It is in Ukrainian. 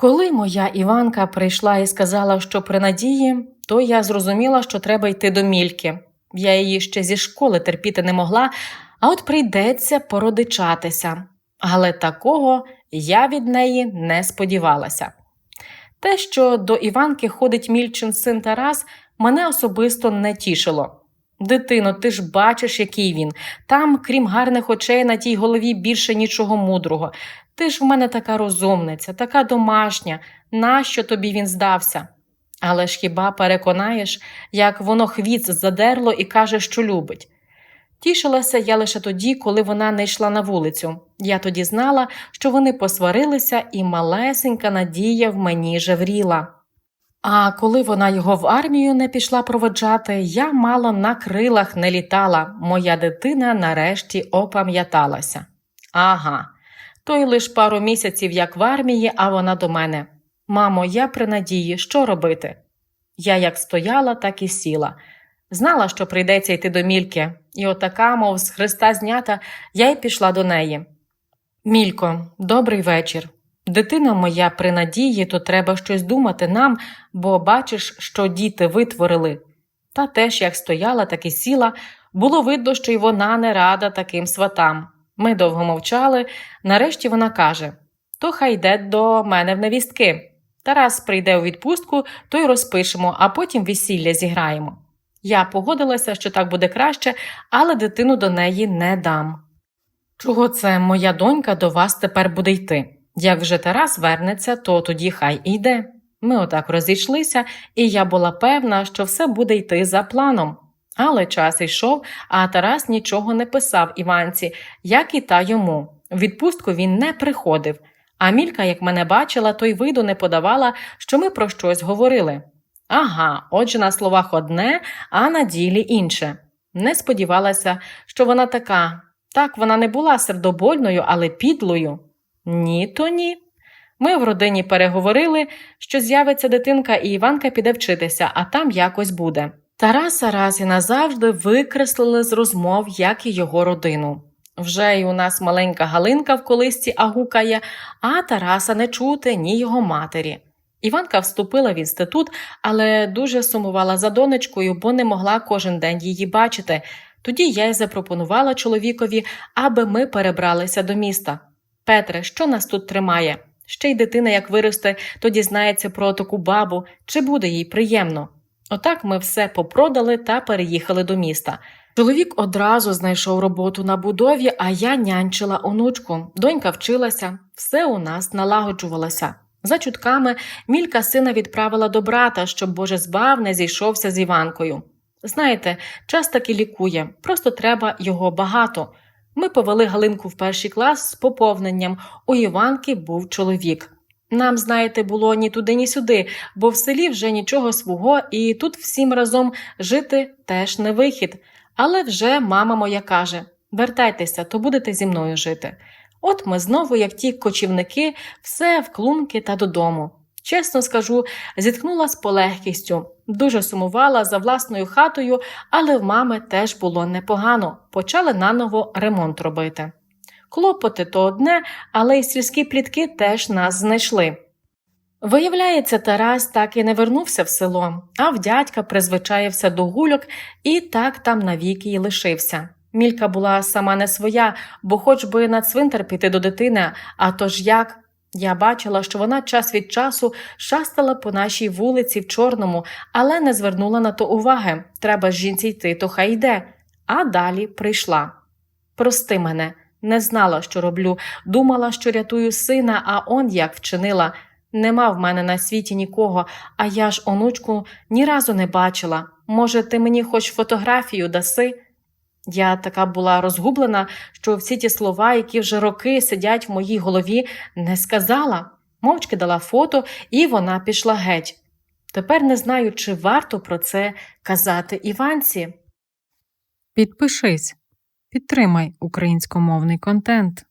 Коли моя Іванка прийшла і сказала, що при надії, то я зрозуміла, що треба йти до мільки. Я її ще зі школи терпіти не могла, а от прийдеться породичатися. Але такого я від неї не сподівалася. Те, що до Іванки ходить мільчин син Тарас, мене особисто не тішило. Дитино, ти ж бачиш, який він. Там, крім гарних очей, на тій голові більше нічого мудрого. Ти ж в мене така розумниця, така домашня. Нащо тобі він здався? Але ж хіба переконаєш, як воно хвіц задерло і каже, що любить? Тішилася я лише тоді, коли вона не йшла на вулицю. Я тоді знала, що вони посварилися, і малесенька надія в мені жевріла. А коли вона його в армію не пішла проводжати, я мало на крилах не літала. Моя дитина нарешті опам'яталася. Ага, той лиш пару місяців як в армії, а вона до мене. Мамо, я при надії, що робити? Я як стояла, так і сіла. Знала, що прийдеться йти до мільки, і отака, мов з Христа знята, я й пішла до неї. Мілько, добрий вечір. Дитина моя при надії, то треба щось думати нам, бо бачиш, що діти витворили. Та теж, як стояла, так і сіла, було видно, що й вона не рада таким сватам. Ми довго мовчали. Нарешті вона каже: То хай йде до мене в невістки. Тарас прийде у відпустку, то й розпишемо, а потім весілля зіграємо. Я погодилася, що так буде краще, але дитину до неї не дам. Чого це моя донька до вас тепер буде йти? Як вже Тарас вернеться, то тоді хай і йде. Ми отак розійшлися, і я була певна, що все буде йти за планом. Але час йшов, а Тарас нічого не писав Іванці, як і та йому. Відпустку він не приходив. А Мілька, як мене бачила, то й виду не подавала, що ми про щось говорили. Ага, отже, на словах одне, а на ділі інше. Не сподівалася, що вона така. Так, вона не була сердобольною, але підлою. Ні, то ні. Ми в родині переговорили, що з'явиться дитинка, і Іванка піде вчитися, а там якось буде. Тараса раз і назавжди викреслили з розмов, як і його родину. Вже й у нас маленька Галинка в колисці агукає, а Тараса не чути, ні його матері. Іванка вступила в інститут, але дуже сумувала за донечкою, бо не могла кожен день її бачити. Тоді я й запропонувала чоловікові, аби ми перебралися до міста. Петре, що нас тут тримає? Ще й дитина, як виросте, то дізнається про таку бабу, чи буде їй приємно. Отак ми все попродали та переїхали до міста. Чоловік одразу знайшов роботу на будові, а я нянчила онучку. Донька вчилася, все у нас налагоджувалося. За чутками мілька сина відправила до брата, щоб Боже збав не зійшовся з Іванкою. Знаєте, час таки лікує, просто треба його багато. Ми повели Галинку в перший клас з поповненням. У Іванки був чоловік. Нам, знаєте, було ні туди, ні сюди, бо в селі вже нічого свого, і тут всім разом жити теж не вихід. Але вже мама моя каже: вертайтеся, то будете зі мною жити. От ми знову, як ті кочівники, все в клунки та додому. Чесно скажу, зіткнула з полегкістю, дуже сумувала за власною хатою, але в мами теж було непогано. Почали наново ремонт робити. Клопоти то одне, але й сільські плітки теж нас знайшли. Виявляється, Тарас так і не вернувся в село, а в дядька призвичаївся до гульок і так там навіки й лишився. Мілька була сама не своя, бо хоч би на цвинтар піти до дитини, а то ж як. Я бачила, що вона час від часу шастала по нашій вулиці в чорному, але не звернула на то уваги. Треба ж жінці йти, то хай йде. А далі прийшла. Прости мене, не знала, що роблю, думала, що рятую сина, а он як вчинила. Нема в мене на світі нікого, а я ж онучку ні разу не бачила. Може, ти мені хоч фотографію даси? Я така була розгублена, що всі ті слова, які вже роки сидять в моїй голові, не сказала. Мовчки дала фото, і вона пішла геть. Тепер не знаю, чи варто про це казати Іванці. Підпишись, підтримай українськомовний контент.